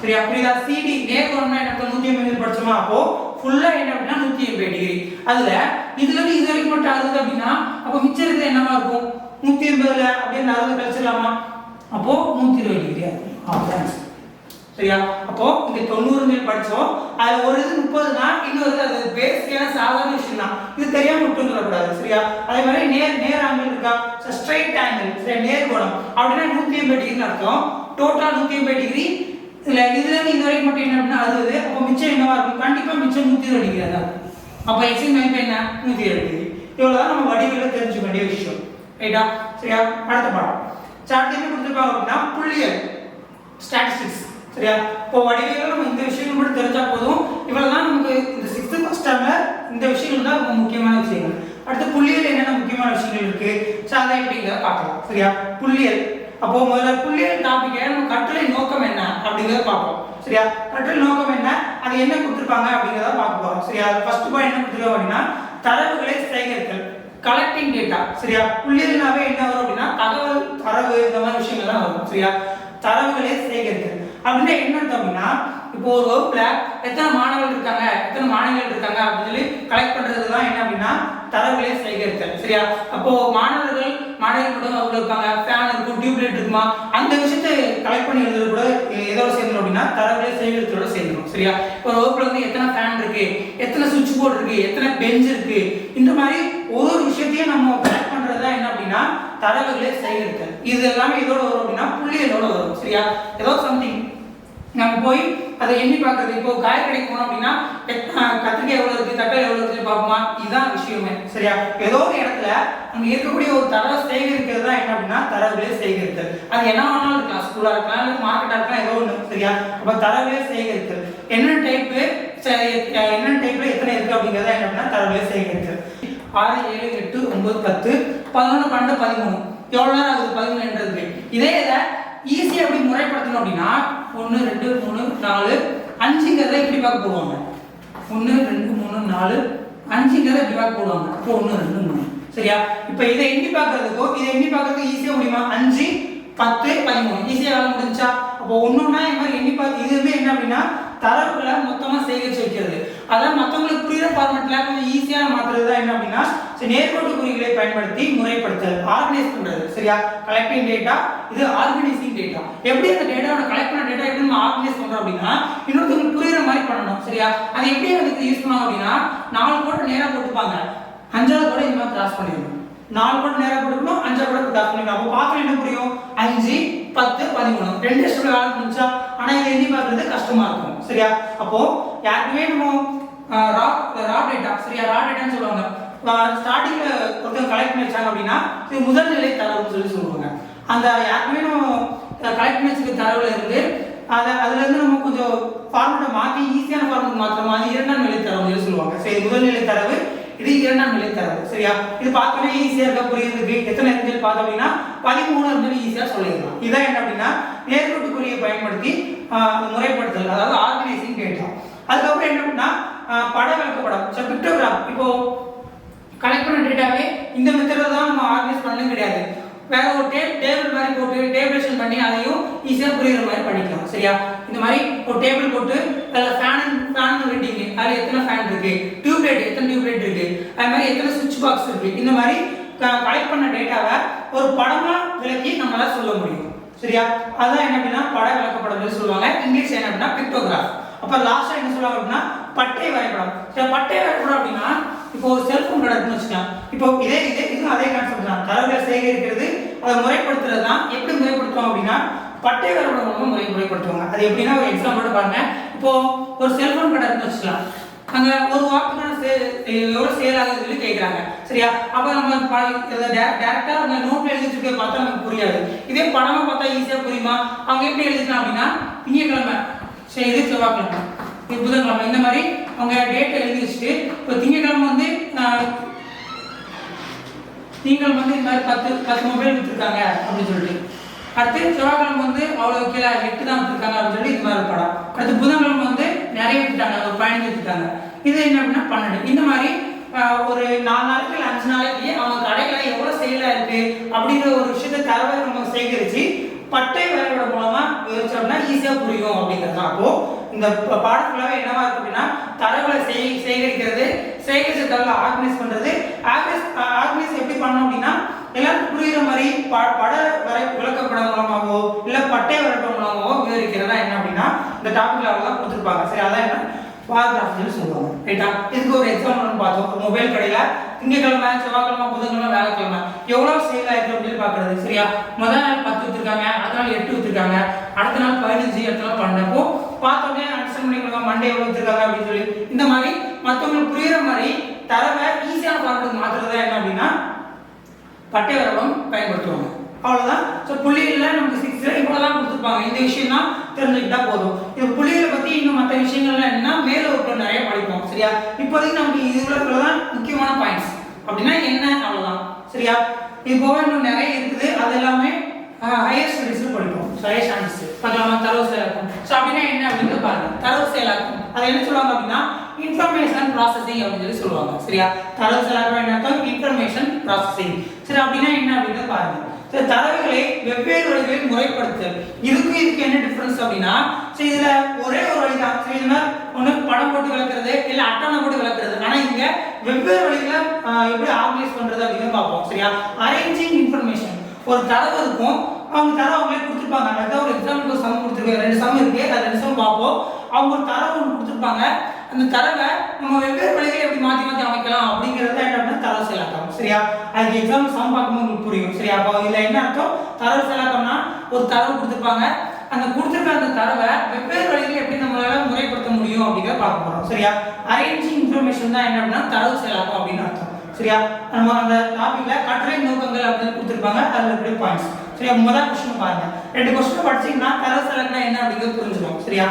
Speaker 1: சரியா? புரியுதா? சிடி நேர்கோணம்னா என்ன நூத்தி எண்பது டிகிரி படிச்சோமா? அப்போ ஃபுல்லா என்ன அப்படின்னா நூத்தி ஐம்பது டிகிரி அதுல இதுல இருந்து இது வரைக்கும் மட்டும் அறுபது அப்படின்னா அப்போ மிச்சம் இருக்கிறது என்னவா இருக்கும்? நூத்தி ஐம்பதுல அப்படியே இந்த அறுபது கழிச்சிடலாமா? அப்போ நூத்தி இருபது டிகிரி ஆகும் சரியா? அப்போ இங்க தொண்ணூறு மேல் படிச்சோம். அது ஒரு இது முப்பதுனா இன்னொரு அது பேசிக்கான சாதாரண விஷயம் தான் இது தெரியாம விட்டு சொல்லக்கூடாது சரியா? அதே மாதிரி நேர் நேர் ஆங்கிள் இருக்கா? ஸ்ட்ரைட் ஆங்கிள் சரி நேர் கோணம். அப்படின்னா நூத்தி எண்பது டிகிரி அர்த்தம். டோட்டலா நூத்தி எண்பது டிகிரி இதுல இதுல இருந்து இது வரைக்கும் மட்டும் என்ன அப்படின்னா அறுபது அப்போ மிச்சம் என்னவா இருக்கும்? கண்டிப்பா மிச்சம் நூத்தி இருபது டிகிரி தான். அப்போ எக்ஸின் மதிப்பு என்ன? நூத்தி இருபது டிகிரி இவ்வளவுதான் நம்ம வடிவில் தெரிஞ்சுக்க வேண்டிய விஷயம். ரைட்டா சரியா? அடுத்த பாடம். சார்ட் என்ன கொடுத்துருப்பாங்க அப்படின்னா புள்ளியல் ஸ்டாட்டிஸ்டிக்ஸ் சரியா? இப்போ வடிவேல நம்ம இந்த விஷயங்கள் மட்டும் தெரிஞ்சா போதும். இவ்வளவுதான் நமக்கு இந்த சிக்ஸ்த் ஃபர்ஸ்ட் டேர்ம்ல இந்த விஷயங்கள் தான் ரொம்ப முக்கியமான விஷயங்கள். அடுத்து புள்ளியல் என்னென்ன முக்கியமான விஷயங்கள் இருக்கு? ஸோ அதை எப்படிங்கிறத பார்க்கலாம்? சரியா? புள்ளியல் அப்போ முதல்ல புள்ளியல் டாபிக் நம்ம கற்றலை நோக்கம் என்ன அப்படிங்கிறத பார்ப்போம். சரியா? கற்றல் நோக்கம் என்ன? அது என்ன கொடுத்துருப்பாங்க அப்படிங்கிறத பார்க்க போறோம். சரியா? ஃபர்ஸ்ட் பாயிண்ட் என்ன கொடுத்துருக்கோம் அப்படின்னா தரவுகளை சேகரித்தல். கலெக்டிங் டேட்டா சரியா? புள்ளியல்னாவே என்ன வரும் அப்படின்னா தகவல் தரவு இந்த மாதிரி விஷயங்கள்லாம் வரும். சரியா? தரவுகளை சேகரித்தல். அப்படின்னா என்ன அப்படின்னா இப்போ ஒரு வகுப்புல எத்தனை மாணவர்கள் இருக்காங்க எத்தனை மாணவிகள் இருக்காங்க அப்படின்னு சொல்லி கலெக்ட் பண்றது தான் என்ன அப்படின்னா தரவுகளை சேகரித்தல் சரியா? அப்போ மாணவர்கள் மாணவிகள் கூட இருப்பாங்க இருக்காங்க ஃபேன் இருக்கும் டியூப்லைட் இருக்குமா அந்த விஷயத்தை கலெக்ட் பண்ணி எழுதுறது கூட எதோட சேர்ந்துடும் அப்படின்னா தரவுகளை சேகரித்தலோட சேர்ந்துடும் சரியா? ஒரு வகுப்புல வந்து எத்தனை ஃபேன் இருக்கு எத்தனை சுவிட்ச் போர்டு இருக்கு எத்தனை பெஞ்ச் இருக்கு இந்த மாதிரி ஒரு ஒரு விஷயத்தையும் நம்ம கலெக்ட் பண்றது தான் என்ன அப்படின்னா தரவுகளை சேகரித்தல். இது எல்லாமே இதோட வரும் அப்படின்னா புள்ளியலோட வரும் சரியா? ஏதோ சம்திங் நம்ம போய் அதை எண்ணி பார்க்கறது. இப்போ காய் கடைக்கு போனோம் அப்படின்னா எத்- கத்திரிக்காய் எவ்வளவு இருக்கு தக்காளி எவ்வளவு இருக்கு பார்ப்போமா? இதுதான் விஷயமே. சரியா? ஏதோ ஒரு இடத்துல அங்க இருக்கக்கூடிய ஒரு தரவை சேகரிக்கிறது தான் என்ன அப்படின்னா தரவுகளே சேகரித்தல். அது என்ன வேணாலும் இருக்கலாம். ஸ்கூலா இருக்கலாம் இல்லை மார்க்கெட்டா இருக்கலாம் ஏதோ ஒன்று சரியா? அப்ப தரவுகளே சேகரித்தல். என்ன டைப்பு என்ன டைப்ல எத்தனை இருக்கு அப்படிங்கறத என்ன அப்படின்னா தரவுகளே சேகரித்தல். ஆறு ஏழு எட்டு ஒன்பது பத்து பதினொன்று பன்னெண்டு பதிமூணு. எவ்வளோ நேரம் ஆகுது? பதிமூணுன்றது. இதே இதை ஈஸியாக எப்படி முறைப்படுத்தணும் அப்படின்னா ஒன்று ரெண்டு மூணு நாலு அஞ்சுங்கிறத இப்படி பார்க்க போடுவாங்க. ஒன்று ரெண்டு மூணு நாலு அஞ்சுங்கிறத இப்படி பார்க்க போடுவாங்க. அப்போ ஒன்று ரெண்டு மூணு. சரியா? இப்போ இதை எண்ணி பார்க்கறதுக்கோ இதை எண்ணி பார்க்கறதுக்கு ஈஸியாக முடியுமா? அஞ்சு பத்து பதிமூணு. ஈஸியாக வேலை முடிஞ்சா அப்போ ஒன்னொன்னா இந்த மாதிரி எண்ணி பார்த்து இது வந்து என்ன அப்படின்னா தரவுகளை மொத்தமாக சேகரிச்சு வைக்கிறது. அதான் மற்றவங்களுக்கு புரியுற ஃபார்மெட்டில் கொஞ்சம் ஈஸியாக மாற்றுறது தான் என்ன அப்படின்னா சரி, நேர்கோட்டு குறிகளை பயன்படுத்தி முறைப்படுத்தல் ஆர்கனைஸ் பண்ணுறது சரியா? கலெக்டிங் டேட்டா இது ஆர்கனைசிங் டேட்டா எப்படி அந்த டேட்டாவோட கலெக்ட் பண்ண டேட்டா எப்படி நம்ம ஆர்கனைஸ் பண்ணுறோம் அப்படின்னா இன்னொருத்தவங்களுக்கு புரியுற மாதிரி பண்ணணும். சரியா? அது எப்படி அதுக்கு யூஸ் பண்ணுவாங்க அப்படின்னா நாலு கோட்டை நேராக போட்டுப்பாங்க. அஞ்சாவது கூட இந்த மாதிரி கிராஸ் பண்ணிடணும். நாலு கூட நேரம் கொடுக்கணும் அஞ்சா கூட கிராஸ் பண்ணிடணும் அப்போ பார்க்க என்ன புரியும்? அஞ்சு பத்து பதிமூணு. ரெண்டு ஸ்டூடெண்ட் வேலை முடிஞ்சா ஆனா இதை எண்ணி பார்க்கறது கஷ்டமா இருக்கும். சரியா? அப்போ யாருக்குமே நம்ம ரா ரா டேட்டா சரியா? ரா டேட்டான்னு சொல்லுவாங்க. ஸ்டார்டிங்ல ஒருத்தர் கலெக்ட் பண்ணி வச்சாங்க அப்படின்னா இது முதல் நிலை தரவுன்னு சொல்லி சொல்லுவாங்க. அந்த யாருக்குமே நம்ம கலெக்ட் பண்ணி வச்சிருக்க தரவுல இருந்து அதை அதுல இருந்து நம்ம கொஞ்சம் ஃபார்மெட்டை மாற்றி ஈஸியான ஃபார்மெட் மாற்றணும் அது இரண்டாம் நிலை தரவு சொல்லுவாங்க. சரி முதல் நிலை தரவு. இது இரண்டாம் நிலை தரவு சரியா? இது பார்த்தோன்னே ஈஸியா இருக்க? புரியுறதுக்கு எத்தனை இருந்துச்சு பார்த்தோம் அப்படின்னா பதிமூணு இருந்து ஈஸியா சொல்லிடலாம். இதான் என்ன அப்படின்னா நேர்கோட்டுக்குறியை பயன்படுத்தி முறைப்படுத்தல் அதாவது ஆர்கனைசிங் டேட்டா அதுக்கப்புறம் என்ன அப்படின்னா பட விளக்கப்படம் ஸோ பிக்டோகிராஃப் இப்போ கலெக்ட் பண்ண டேட்டாவே இந்த மெத்தடில் தான் நம்ம ஆர்கனைஸ் பண்ணணும் கிடையாது. வேற ஒரு டே டேபிள் மாதிரி போட்டு டேபிளேஷன் பண்ணி அதையும் ஈஸியாக புரியுற மாதிரி பண்ணிக்கலாம். சரியா? இந்த மாதிரி ஒரு டேபிள் போட்டு அதில் ஃபேன் ஃபேன் வெட்டிங்க அதில் எத்தனை ஃபேன் இருக்கு? டியூப் லைட் எத்தனை டியூப் லைட் இருக்கு? அது மாதிரி எத்தனை சுவிட்ச் பாக்ஸ் இருக்கு? இந்த மாதிரி கலெக்ட் பண்ண டேட்டாவை ஒரு படமாக விளக்கி நம்மளால சொல்ல முடியும். சரியா? அதான் என்ன அப்படின்னா பட விளக்கப்படம்னு சொல்லுவாங்க. இங்கிலீஷ் என்ன அப்படின்னா பிக்டோகிராஃப் அப்போ லாஸ்ட்டாக என்ன சொல்லுவாங்க அப்படின்னா பட்டை வரைபடம். சரி பட்டை வரைபடம் அப்படின்னா இப்போ ஒரு செல்போன் கிடக்குன்னு வச்சுக்கலாம். இப்போ இதே இதே இதுவும் அதே கான்செப்ட் தான். தரவுகளை சேகரிக்கிறது அதை முறைப்படுத்துறது தான். எப்படி முறைப்படுத்துவோம் அப்படின்னா பட்டை வரைபடம் மூலமா முறை முறைப்படுத்துவாங்க. அது எப்படின்னா ஒரு எக்ஸாம்பிள் பாருங்க. இப்போ ஒரு செல்போன் கிடக்குன்னு வச்சுக்கலாம். அங்க ஒரு வாக்குக்கான சே எவ்வளவு சேல் ஆகுதுன்னு சொல்லி கேட்குறாங்க சரியா? அப்போ நம்ம டேரக்டா அவங்க நோட்ல எழுதி வச்சிருக்க பார்த்தா நமக்கு புரியாது. இதே படமா பார்த்தா ஈஸியா புரியுமா? அவங்க எப்படி எழுதிக்கலாம் அப்படின்னா திங்கக்கிழமை சரி இது செவ்வாய்க்கிழமை. இது புதன்கிழமை. இந்த மாதிரி அவங்க டேட் எழுதி வச்சுட்டு இப்போ திங்கட்கிழமை வந்து ஆஹ், நீங்கள் வந்து இந்த மாதிரி பத்து பத்து மொபைல் விற்றுருக்காங்க அப்படின்னு சொல்லிட்டு. அடுத்து செவ்வாய்க்கிழமை வந்து அவ்வளோ கீழே எட்டு தான் விற்றுருக்காங்க அப்படின்னு சொல்லி இது மாதிரி படம். அடுத்து புதன்கிழமை வந்து நிறைய விற்றுட்டாங்க ஒரு பதினஞ்சு விற்றுட்டாங்க இது என்ன அப்படின்னா பன்னெண்டு. இந்த மாதிரி ஒரு நாலு நாளைக்கு இல்லை அஞ்சு நாளைக்கு அவங்க கடைகளை எவ்வளோ செயலாக இருக்கு அப்படிங்கிற ஒரு விஷயத்தை தரவை நம்ம சேகரித்து பட்டை வேலையோட மூலமாக யோசிச்சோம்னா ஈஸியாக புரியும் அப்படிங்கிறது தான். அப்போது இந்த ப- பாடம் ஃபுல்லாவே என்னவா இருக்கும் அப்படின்னா தரவுகளை சேகரி சேகரிக்கிறது சேகரிச்ச தரவுகளை ஆர்கனைஸ் பண்றது. ஆர்கனைஸ் ஆர்கனைஸ் எப்படி பண்ணணும் அப்படின்னா எல்லாருக்கும் புரிகிற மாதிரி ப- பட வரை விளக்கப்படம் மூலமாகவோ இல்லை பட்டை வரைபடம் மூலமாகவோ விவரிக்கிறதா என்ன அப்படின்னா இந்த டாபிக்ல தான் கொடுத்துருப்பாங்க. சரி அதான் என்ன? பாராகிராஃப்னு சொல்லுவாங்க ரைட்டா இதுக்கு ஒரு எக்ஸாம்பிள் பார்த்தோம். மொபைல் கடையில திங்கக்கிழமை செவ்வாய்க்கிழமை புதன்கிழமை வேலைக்கிழமை எவ்வளவு சேல் ஆயிருக்கு அப்படின்னு பாக்குறது சரியா? முதல் நாள் பத்து வித்துருக்காங்க அடுத்த நாள் எட்டு வித்துருக்காங்க அடுத்த நாள் பதினஞ்சு அடுத்த நாள் பன்னெண்டு. பார்த்தோன்னே அண்டர்ஸ்டாண்ட் பண்ணிக்கலாம் மண்டே எவ்வளவு வித்துருக்காங்க அப்படின்னு சொல்லி. இந்த மாதிரி மற்றவங்களுக்கு புரியுற மாதிரி தரவை ஈஸியான பார்க்கறது மாத்துறதா என்ன அப்படின்னா பட்டை வரவம் பயன்படுத்துவாங்க. அவ்வளவுதான். ஸோ புள்ளிகளில் நமக்கு சிக்ஸ்ல இவ்வளோதான் கொடுத்துருப்பாங்க. இந்த விஷயம் தான் தெரிஞ்சுக்கிட்டா போதும். இந்த புள்ளிகளை பத்தி இன்னும் மற்ற விஷயங்கள்லாம் என்ன மேல ஒரு நிறைய படிப்போம் சரியா? இப்போதைக்கு நமக்கு இதுல தான் முக்கியமான பாயிண்ட்ஸ் அப்படின்னா என்ன? அவ்வளவுதான். சரியா? இது போக இன்னும் நிறைய இருக்குது. அது எல்லாமே ஹையர் ஸ்டடீஸ்ல படிப்போம். ஹையர் ஸ்டாண்டர்ட்ஸ் பார்க்கலாமா? தரவு செயலாக்கம் ஸோ அப்படின்னா என்ன அப்படின்னு பாருங்க. தரவு செயலாக்கம் அதை என்ன சொல்லுவாங்க அப்படின்னா இன்ஃபர்மேஷன் ப்ராசஸிங் அப்படின்னு சொல்லி சொல்லுவாங்க. சரியா? தரவு செயலாக்கம் என்ன இன்ஃபர்மேஷன் ப்ராசஸிங் சரி அப்படின்னா என்ன அப்படின்னு பாருங்க. தரவுகளை வெவ்வேறு வழிகளில் முறைப்படுத்தல் இதுக்கு இதுக்கு என்ன டிஃபரன்ஸ் அப்படின்னா ஸோ இதுல ஒரே ஒரு வழி தான் சரி இதுல ஒண்ணு படம் போட்டு விளக்குறது இல்லை அட்டனை போட்டு விளக்குறது ஆனால் இங்க வெவ்வேறு வழிகளை எப்படி ஆர்கனைஸ் பண்றது அப்படின்னு பார்ப்போம் சரியா? அரேஞ்சிங் இன்ஃபர்மேஷன் ஒரு தரவு இருக்கும். அவங்க தரவு அவங்களே கொடுத்துருப்பாங்க. அதாவது ஒரு எக்ஸாம்பிள் சம் கொடுத்துருக்காங்க ரெண்டு சம் இருக்கு. அது ரெண்டு சம் பார்ப்போம். அவங்க ஒரு தரவு ஒன்று கொடுத்துருப்பாங்க. அந்த தரவை நம்ம வெவ்வேறு வழிகளை எப்படி மாற்றி மாற்றி அமைக்கலாம் அப்படிங்கிறத என்ன அப்படின்னா தரவு செயலாக்கம் சரியா? அதுக்கு எக்ஸாம் சம் பார்க்கும்போது உங்களுக்கு புரியும் சரியா? அப்போ இதில் என்ன அர்த்தம்? தரவு செயலாக்கம்னா ஒரு தரவு கொடுத்துருப்பாங்க. அந்த கொடுத்துருக்க அந்த தரவை வெவ்வேறு வழிகளை எப்படி நம்மளால முறைப்படுத்த முடியும் அப்படிங்கிறத பார்க்க போறோம் சரியா? அரேஞ்சிங் இன்ஃபர்மேஷன் தான் என்ன அப்படின்னா தரவு செயலாக்கம் அப்படின்னு அர்த்தம் சரியா? நம்ம அந்த டாபிக்ல கட்டளை நோக்கங்கள் அப்படின்னு கொடுத்துருப்பாங்க. அதுல இருக்கிற பாயிண்ட்ஸ் சரியா? முதல் கொஸ்டின் பாருங்க. ரெண்டு கொஸ்டின் படிச்சீங்கன்னா தரவு செயலாக்கம்னா என்ன அப்படிங்கிறது புரிஞ்சிடும் சரியா?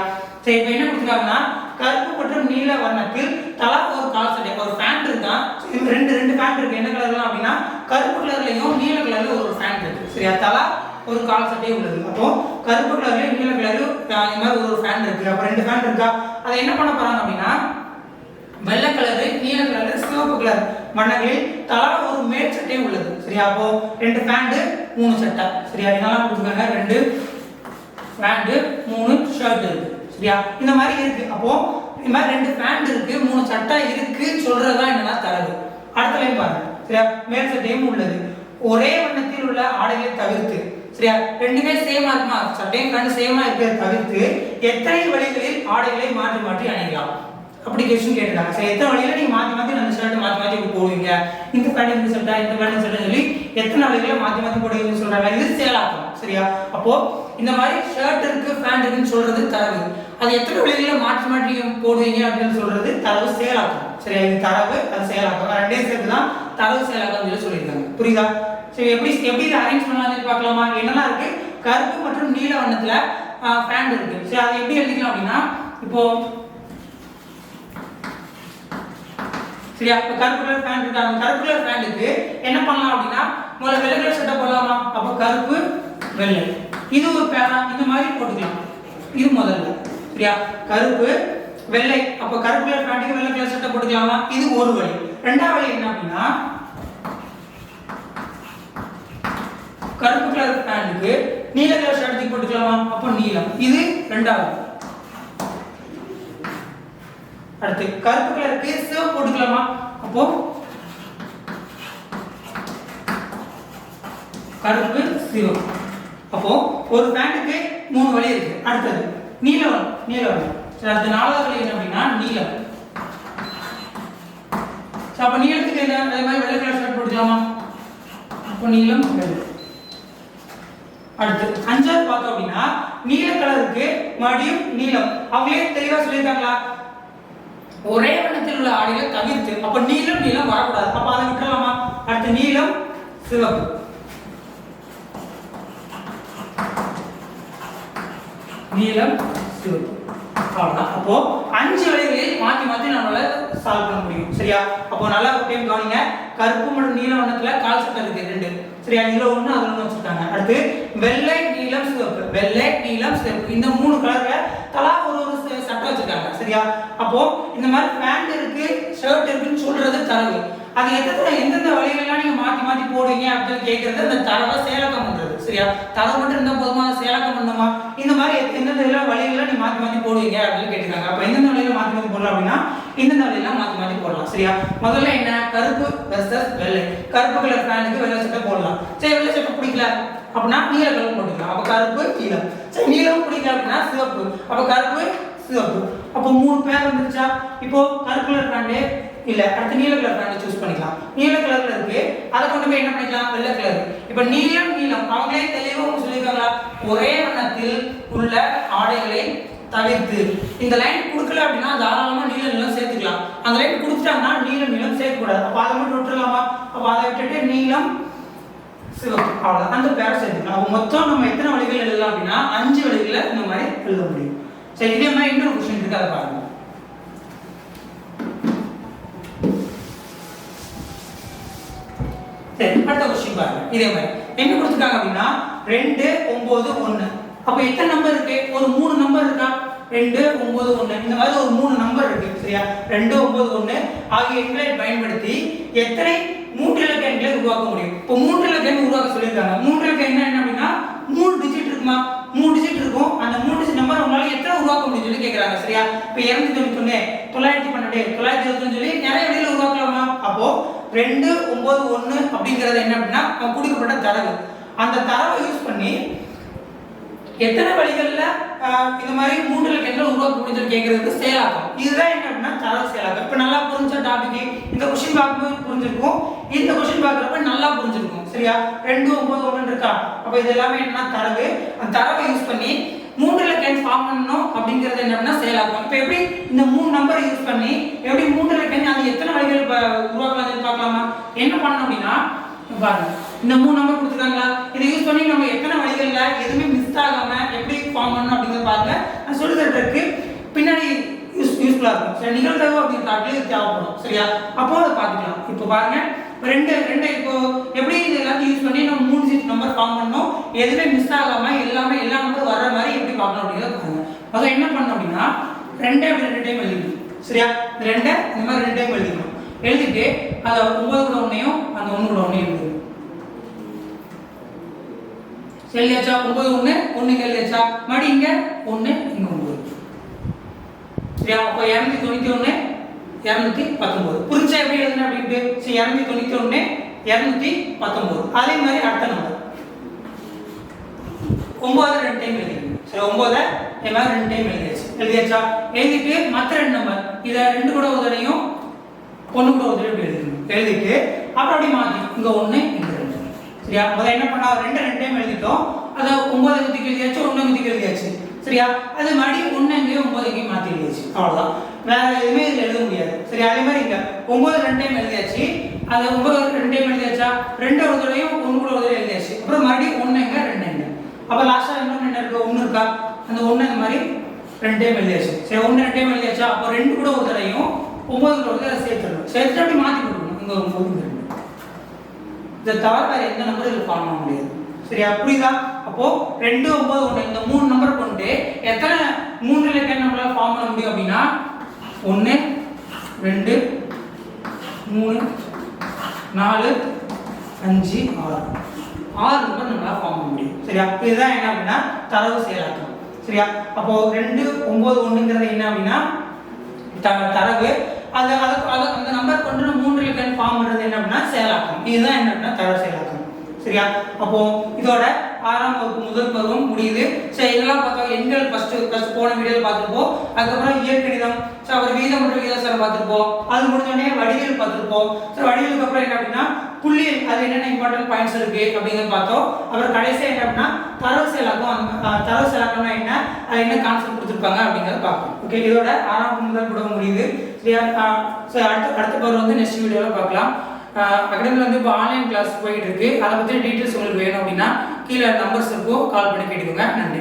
Speaker 1: சரி இப்போ என்ன கொடுத்துருக்காங்கன்னா கருப்பு மற்றும் நீல வர்ணத்தில் தலா ஒரு கால் சட்டை ஒரு ஃபேண்ட் இருக்கான் இது ரெண்டு ரெண்டு ஃபேண்ட் இருக்கு. என்ன கலர்லாம் அப்படின்னா கருப்பு கலர்லையும் நீல கலர்ல ஒரு ஃபேண்ட் இருக்கு. சரியா? தலா ஒரு கால் சட்டை உள்ளது. அப்போ கருப்பு கலர்லயும் நீல கலர்லயும் இந்த மாதிரி ஒரு ஃபேண்ட் இருக்கு. அப்போ ரெண்டு ஃபேண்ட் இருக்கா? அதை என்ன பண்ண போறாங்க அப்படின்னா வெள்ளை கலரு நீல கலரு சிவப்பு கலர் வண்ணங்களில் தலா ஒரு மேல் சட்டையும் உள்ளது. சரியா? அப்போ ரெண்டு பேண்ட் மூணு சட்டை சரியா? இதெல்லாம் கொடுத்துருக்காங்க. ரெண்டு பேண்ட் மூணு ஷர்ட் இருக்கு. சரியா இந்த மாதிரி இருக்கு. அப்போ இந்த மாதிரி ரெண்டு பேண்ட் இருக்கு மூணு சட்டை இருக்குன்னு சொல்றதுதான் என்னன்னா தரவு. அடுத்த லைன் பாருங்க. சரியா? மேல் சட்டையும் உள்ளது. ஒரே வண்ணத்தில் உள்ள ஆடைகளை தவிர்த்து சரியா? ரெண்டுமே சேமா இருக்குமா? சட்டையும் கண்டு சேமா இருக்கிறத தவிர்த்து எத்தனை வழிகளில் ஆடைகளை மாற்றி மாற்றி அணியலாம்? அப்படி கொஸ்டின் கேட்டிருக்காங்க. சரி எத்தனை வழியில நீங்க மாத்தி மாத்தி அந்த ஷர்ட் மாத்தி மாத்தி போடுவீங்க? இந்த பேண்ட் இந்த ஷர்ட்டா இந்த பேண்ட் ஷர்ட் சொல்லி எத்தனை வழிகளை மாத்தி மாத்தி போடுவீங்கன்னு சொல்றாங்க. இது செயலாக்கம். சரியா? அப்போ இந்த மாதிரி ஷர்ட் இருக்கு பேண்ட் இருக்குன்னு சொல்றது தரவு. அது எத்தனை வழிகளை மாற்றி மாற்றி போடுவீங்க அப்படின்னு சொல்றது தரவு செயலாக்கம். சரி இது தரவு அது செயலாக்கம். ரெண்டே சேர்த்து தான் தரவு செயலாக்கம் சொல்லி சொல்லியிருக்காங்க. புரியுதா? சரி எப்படி எப்படி இதை அரேஞ்ச் பண்ணலாம் பார்க்கலாமா? என்னெல்லாம் இருக்கு? கருப்பு மற்றும் நீல வண்ணத்துல ஃபேண்ட் இருக்கு. சரி அதை எப்படி எழுதிக்கலாம் அப்படின்னா இப்போ சரியா? இப்போ கருப்பு கலர் பேண்ட் இருக்கு? அந்த கருப்பு கலர் ஃபேனுக்கு என்ன பண்ணலாம் அப்படின்னா முதல்ல வெள்ளை கலர் சட்டை போடலாமா? அப்போ கருப்பு வெள்ளை. இது ஒரு பேனா இந்த மாதிரி போட்டுக்கலாம். இது முதல்ல. சரியா? கருப்பு வெள்ளை. அப்போ கருப்பு கலர் பேண்ட்டுக்கு வெள்ளை கலர் சட்டை போட்டுக்கலாமா? இது ஒரு வழி. ரெண்டாவது வழி என்ன அப்படின்னா கருப்பு கலர் பேண்ட்டுக்கு நீல கலர் ஷர்ட்டுக்கு போட்டுக்கலாமா? அப்போ நீலம். இது ரெண்டாவது அடுத்து கருப்பு கலருக்கு சிவப்பு போட்டுக்கலாமா? அப்போ கருப்பு சிவப்பு. அப்போ ஒரு பேண்ட்டுக்கு மூணு வழி இருக்கு. அடுத்தது நீலம் நீலம் சரி அடுத்த நாலாவது வழி என்ன அப்படின்னா நீலம் சரி, அப்ப நீளத்துக்கு என்ன? அதே மாதிரி வெள்ளை கலர் ஷர்ட் போட்டுக்கலாமா? அப்போ நீலம் வெள்ளை. அடுத்து அஞ்சாவது பார்த்தோம் அப்படின்னா நீல கலருக்கு மறுபடியும் நீலம். அவங்களே தெளிவா சொல்லியிருக்காங்களா? ஒரே வண்ணத்தில் உள்ள ஆடைகளை தவிர்த்து அப்ப நீளம் நீளம் வரக்கூடாது. அப்ப அதை விட்டுறலாமா? அடுத்து நீளம் சிவப்பு. நீலம் சிவப்பு அவ்வளவுதான். அப்போ அஞ்சு வழிகளில் மாற்றி மாற்றி நம்மளால சால்வ் பண்ண முடியும். சரியா? அப்போ நல்லா ஒரு டைம் கவனிங்க. கருப்பு மற்றும் நீல வண்ணத்துல கால் சட்டம் இருக்கு ரெண்டு. சரியா? நீல ஒன்று அதில் ஒன்று வச்சுருக்காங்க. அடுத்து வெள்ளை நீளம் சிவப்பு. வெள்ளை நீளம் சிவப்பு. இந்த மூணு கலர்ல தலா ஒரு ஒரு சட்டம் வச்சிருக்காங்க. சரியா? அப்போ இந்த மாதிரி பேண்ட் இருக்கு ஷர்ட் இருக்குன்னு சொல்றது தரவு. அது எத்தனை எந்தெந்த வழிகளெல்லாம் நீங்க மாத்தி மாத்தி போடுவீங்க அப்படின்னு கேட்கறது அந்த தரவை செயலாக்கம் பண்றது சரியா? தரவு மட்டும் இருந்தா போதுமா? அதை செயலாக்கம் பண்ணுமா இந்த மாதிரி எந்தெந்த எல்லாம் வழிகளெல்லாம் நீ மாத்தி மாத்தி போடுவீங்க அப்படின்னு கேட்டிருக்காங்க. அப்ப எந்தெந்த வழியில மாத்தி மாத்தி போடலாம் அப்படின்னா இந்தந்த வழியெல்லாம் மாத்தி மாத்தி போடலாம் சரியா? முதல்ல என்ன? கருப்பு வெர்சஸ் வெள்ளை. கருப்பு கலர் ஃபேனுக்கு வெள்ளை சட்டை போடலாம். சரி வெள்ளை சட்டை பிடிக்கல அப்படின்னா நீல கலர் போட்டுக்கலாம். அப்ப கருப்பு நீலம் சரி நீலம் பிடிக்கல அப்படின்னா சிவப்பு. அப்ப கருப்பு சிவப்பு. அப்போ மூணு பேர் வந்துருச்சா? இப்போ கருப்பு கலர் ஃபேண்டு இல்லை அடுத்து நீல கலர் பிராண்டை சூஸ் பண்ணிக்கலாம். நீல கலர்ல இருக்கு. அதை கொண்டு போய் என்ன பண்ணிக்கலாம்? வெள்ளை கலர் இப்போ நீலம் நீலம். அவங்களே தெளிவாக சொல்லியிருக்காங்களா? ஒரே வண்ணத்தில் உள்ள ஆடைகளை தவிர்த்து. இந்த லைன் கொடுக்கல அப்படின்னா தாராளமாக நீல நீளம் சேர்த்துக்கலாம். அந்த லைன் கொடுத்துட்டாங்கன்னா நீலம் நீளம் சேர்க்கக்கூடாது. அப்போ அதை மட்டும் விட்டுறலாமா? அப்போ அதை விட்டுட்டு நீளம் சிவப்பு. அவ்வளோதான் அந்த பேரை சேர்த்துக்கலாம். அப்போ மொத்தம் நம்ம எத்தனை வழிகள் எழுதலாம் அப்படின்னா அஞ்சு வழிகளை இந்த மாதிரி எழுத முடியும். சரி இதே மாதிரி இன்னொரு கொஸ்டின் இருக்கு. அதை பாருங்க. சரி அடுத்த கொஸ்டின் பாருங்க. இதே மாதிரி. என்ன கொடுத்துருக்காங்க அப்படின்னா ரெண்டு ஒன்பது ஒன்று அப்போ எத்தனை நம்பர் இருக்கு? ஒரு மூணு நம்பர் இருக்கா? ரெண்டு ஒன்பது ஒன்று இந்த மாதிரி ஒரு மூணு நம்பர் இருக்கு சரியா? ரெண்டு ஒன்பது ஒன்று ஆகிய எண்களை பயன்படுத்தி எத்தனை மூன்று இலக்க எண்களை உருவாக்க முடியும்? இப்போ மூன்று இலக்க எண் உருவாக்க சொல்லியிருக்காங்க. மூன்று இலக்க என்ன என்ன அப்படின்னா மூணு டிஜிட் இருக்குமா? மூணு டிஜிட் இருக்கும். அந்த மூணு டிஜிட் நம்பர் உங்களால எத்தனை உருவாக்க முடியும் சொல்லி கேட்குறாங்க சரியா? இப்போ இரநூத்தி தொண்ணூத்தி தொள்ளாயிரத்தி பன்னெண்டு தொள்ளாயிரத்தி இருபத்தொன்னு சொல்லி நிறைய வழியில உருவாக்கலாமா அப்போ ரெண்டு ஒன்பது ஒன்று அப்படிங்கிறது என்ன அப்படின்னா கொடுக்கப்பட்ட தரவு. அந்த தரவை யூஸ் பண்ணி எத்தனை வழிகள்ல இந்த மாதிரி மூன்று லட்சங்கள் உருவாக்க முடிஞ்சு கேட்கறதுக்கு செயலாக்கம். இதுதான் என்ன அப்படின்னா தரவு செயலாக்கம். இப்போ நல்லா புரிஞ்ச டாபிக் இந்த கொஸ்டின் பார்க்கும்போது புரிஞ்சிருக்கும். இந்த கொஸ்டின் பார்க்குறப்ப நல்லா புரிஞ்சிருக்கும். சரியா? ரெண்டு ஒன்பது ஒன்று இருக்கா? அப்போ இது எல்லாமே என்னன்னா தரவு. அந்த தரவை யூஸ் பண்ணி மூன்று இலக்கண் ஃபார்ம் பண்ணணும் அப்படிங்கிறது என்ன அப்படின்னா இப்போ எப்படி இந்த மூணு நம்பரை யூஸ் பண்ணி எப்படி மூன்று இலக்கண் அது எத்தனை வழிகள் ப- உருவாக்கலாம்னு பார்க்கலாமா? என்ன பண்ணணும் அப்படின்னா பாருங்க. இந்த மூணு நம்பர் கொடுத்துருக்காங்களா? இதை யூஸ் பண்ணி நம்ம எத்தனை வழிகள்ல எதுவுமே மிஸ் ஆகாம எப்படி ஃபார்ம் பண்ணணும் அப்படிங்கிறத பாருங்க. நான் சொல்லி பின்னாடி யூஸ் யூஸ்ஃபுல்லாக இருக்கும். சரி நிகழ்தகவு அப்படிங்கிற தாட்டில் இது தேவைப்படும். சரியா? அப்போ அதை பார்த்துக்கலாம். இப்போ பாருங்க. ரெண்டு ரெண்டு இப்போ எப்படி இது எல்லாத்தையும் யூஸ் பண்ணி நம்ம மூணு சீட் நம்பர் ஃபார்ம் பண்ணணும்? எதுவுமே மிஸ் ஆகாம எல்லாமே எல்லா நம்பர் வர்ற பார்க்கணும் அப்படிங்கிறத பாருங்க முதல்ல என்ன பண்ணணும் அப்படின்னா ரெண்டே அப்படி ரெண்டு டைம் எழுதிக்கணும். சரியா? இந்த ரெண்டை இந்த மாதிரி ரெண்டு டைம் எழுதிக்கணும். எழுதிட்டு அதை ஒன்பது கூட ஒன்றையும் அந்த ஒன்று கூட ஒன்றையும் எழுதிக்கணும். எழுதியாச்சா? ஒன்பது ஒன்று ஒன்று எழுதியாச்சா? மறுபடியும் இங்க ஒன்று இங்கே ஒன்பது. சரியா? அப்போ இரநூத்தி தொண்ணூத்தி ஒன்று இரநூத்தி பத்தொன்பது. புரிஞ்சா எப்படி எழுதுன அப்படின்ட்டு? சரி இரநூத்தி தொண்ணூத்தி ஒன்று இரநூத்தி பத்தொன்பது. அதே மாதிரி அடுத்த நம்பர் ஒன்பது ரெண்டு டைம் எழுதிக்கணும். சரி ஒன்பதை என் மாதிரி ரெண்டு டைம் எழுதியாச்சு. எழுதியாச்சா? எழுதிட்டு மற்ற ரெண்டு நம்பர் இதை ரெண்டு கூட ஒரு ஒன்று கூட ஒரு தடவை எழுதிக்கணும். எழுதிட்டு அப்புறம் அப்படி மாற்றி இங்கே ஒன்று இங்கே ரெண்டு. சரியா? முதல்ல என்ன பண்ணா ரெண்டு ரெண்டு டைம் எழுதிட்டோம். அதை ஒன்பது குதிக்கு எழுதியாச்சு ஒன்று குதிக்கு எழுதியாச்சு. சரியா? அது மறுபடியும் ஒன்று எங்கேயும் ஒன்பது எங்கேயும் மாற்றி எழுதியாச்சு. அவ்வளோதான் வேற எதுவுமே இதில் எழுத முடியாது. சரி அதே மாதிரி இங்கே ஒன்பது ரெண்டு டைம் எழுதியாச்சு. அது ஒன்பது ரெண்டு டைம் எழுதியாச்சா? ரெண்டு ஒரு தடவையும் ஒன்று கூட ஒரு எழுதியாச்சு. அப்புறம் மறுபடி ஒன்று எங்க ரெண்டு எங்க அப்போ லாஸ்ட்டாக இன்னொன்று என்ன இருக்கு? ஒன்று இருக்கா? அந்த ஒன்று இந்த மாதிரி ரெண்டே எழுதியாச்சு சரி ஒன்று ரெண்டே எழுதியாச்சா அப்போ ரெண்டு கூட ஒரு தடையும் ஒன்பது கூட ஒரு சேர்த்துடணும். சேர்த்துட்டு அப்படி மாற்றி கொடுக்கணும். இங்கே ஒன்பது இங்க ரெண்டு இதை தவிர வேற எந்த நம்பரும் இதில் ஃபார்ம் பண்ண முடியாது. சரியா? அப்படிதா அப்போ ரெண்டு ஒன்பது ஒன்று இந்த மூணு நம்பர் கொண்டு எத்தனை மூணு இலக்கண நம்மளால ஃபார்ம் பண்ண முடியும் அப்படின்னா? ஒன்று ரெண்டு மூணு நாலு அஞ்சு ஆறு. ஆறு நம்பர் நம்மளால் ஃபார்ம் பண்ண முடியும். சரியா? இதுதான் என்ன அப்படின்னா தரவு செயலாக்கம். சரியா? அப்போ ரெண்டு ஒன்பது ஒன்றுங்கிறது என்ன அப்படின்னா த- தரவு. அது அது அது அந்த நம்பர் கொண்டு மூன்று இலக்கண ஃபார்ம் பண்ணுறது என்ன அப்படின்னா செயலாக்கம். இதுதான் என்ன அப்படின்னா தரவு செயலாக்கம். சரியா? அப்போ இதோட ஆறாம் வகுப்பு முதல் பருவம் முடியுது. சரி இதெல்லாம் பார்த்தோம் எண்கள் ஃபர்ஸ்ட் ஃபர்ஸ்ட் போன வீடியோவில் பார்த்துருப்போம். அதுக்கப்புறம் இயற்கணிதம். ஸோ அப்புறம் வீதம் மற்றும் வீதசாரம் பார்த்துருப்போம். அது முடிஞ்சோடனே வடிவியல் பார்த்துருப்போம். ஸோ வடிவியலுக்கு அப்புறம் என்ன அப்படின்னா புள்ளியல் அது என்னென்ன இம்பார்ட்டன்ட் பாயிண்ட்ஸ் இருக்கு அப்படிங்கிறத பார்த்தோம். அப்புறம் கடைசியாக என்ன அப்படின்னா தரவு செயலாக்கம் அந்த தரவு செயலாக்கம்னா என்ன? அது என்ன கான்செப்ட் கொடுத்துருப்பாங்க அப்படிங்கிறத பார்ப்போம். ஓகே இதோட ஆறாம் முதல் கூட முடியுது. சரியா அடுத்த அடுத்த பருவம் வந்து நெக்ஸ்ட் வீடியோவில் பார்க்கலாம். அகாடமியில் வந்து இப்போ ஆன்லைன் கிளாஸ் போயிட்டு இருக்கு. அதை பற்றி டீட்டெயில்ஸ் உங்களுக்கு வேணும் அப்படின்னா கீழே நம்பர்ஸ் இருக்கும் கால் பண்ணி கேட்டுக்கோங்க. நன்றி